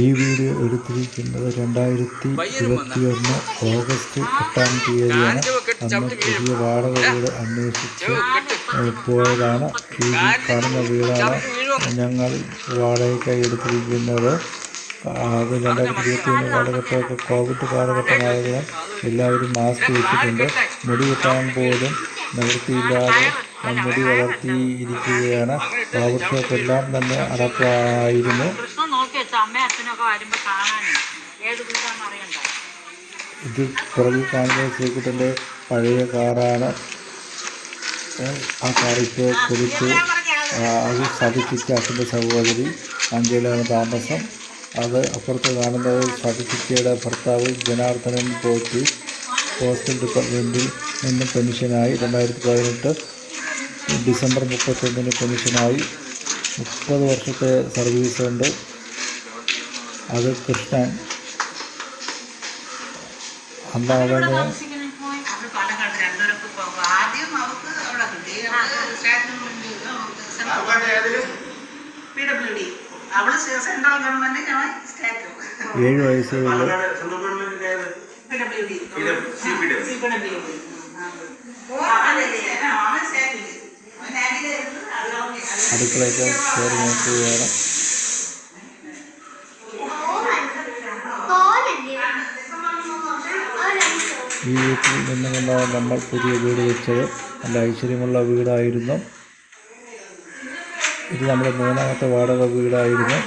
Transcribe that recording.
ഈ വീഡിയോ എടുത്തിരിക്കുന്നത് രണ്ടായിരത്തി ഇരുപത്തിയൊന്ന് ഓഗസ്റ്റ് എട്ടാം തീയതിയാണ്. അന്ന് പുതിയ വാടക വീട് അന്വേഷിച്ച് പോയതാണ്. ഈ കാണുന്ന വീടാണ് ഞങ്ങൾ വാടകയ്ക്കായി എടുത്തിരിക്കുന്നത്. അത് രണ്ടായിരത്തി ഇരുപത്തിയൊന്ന് കാലഘട്ടമൊക്കെ കോവിഡ് കാലഘട്ടമായതിനാൽ എല്ലാവരും മാസ്ക് വെച്ചിട്ടുണ്ട്. മുടി വെട്ടാൻ പോലും നിവൃത്തിയില്ലാതെ മുടി വളർത്തിയിരിക്കുകയാണ്. ബാബർ എല്ലാം തന്നെ അടപ്പായിരുന്നു. ഇത് പുറകിൽ കാണുന്ന ശ്രീകുട്ടന്റെ പഴയ കാറാണ്. ആ കാർ കൊടുത്ത് അത് സതിച്ചിറ്റ അച്ഛന്റെ സഹോദരി അഞ്ചയിലാണ് താമസം. അത് അപ്പുറത്ത് കാണുന്നത് സതിച്ചിറ്റയുടെ ഭർത്താവ് ജനാർദ്ദനൻ പോറ്റി പോസ്റ്റൽ ഡിപ്പാർട്ട്മെന്റിൽ നിന്നും പെൻഷനായി രണ്ടായിരത്തി പതിനെട്ട് ഡിസംബർ മുപ്പത്തൊന്നിന് പെൻഷനായി. മുപ്പത് വർഷത്തെ സർവീസ് ഉണ്ട് അത് കൃഷ്ണൻ അന്ന് അവന് അവള് പാലക്കാട് രണ്ടുപേർക്ക് പോകും ആദ്യം അവൾക്ക് അവിടെ കിട്ടി അവള് പി ഡബ്ല്യു ഡി അവള് സെൻട്രൽ ഗവൺമെന്റ് ഞാൻ സ്റ്റേറ്റ് ഏഴ് വയസ്സേ ഉള്ളൂ പി ഡബ്ല്യു ഈ വീട്ടിൽ നിന്നുകൊണ്ടാണ് നമ്മൾ പുതിയ വീട് വെച്ചത്. നല്ല ഐശ്വര്യമുള്ള വീടായിരുന്നു. ഇത് നമ്മുടെ മൂന്നാമത്തെ വാടക വീടായിരുന്നു.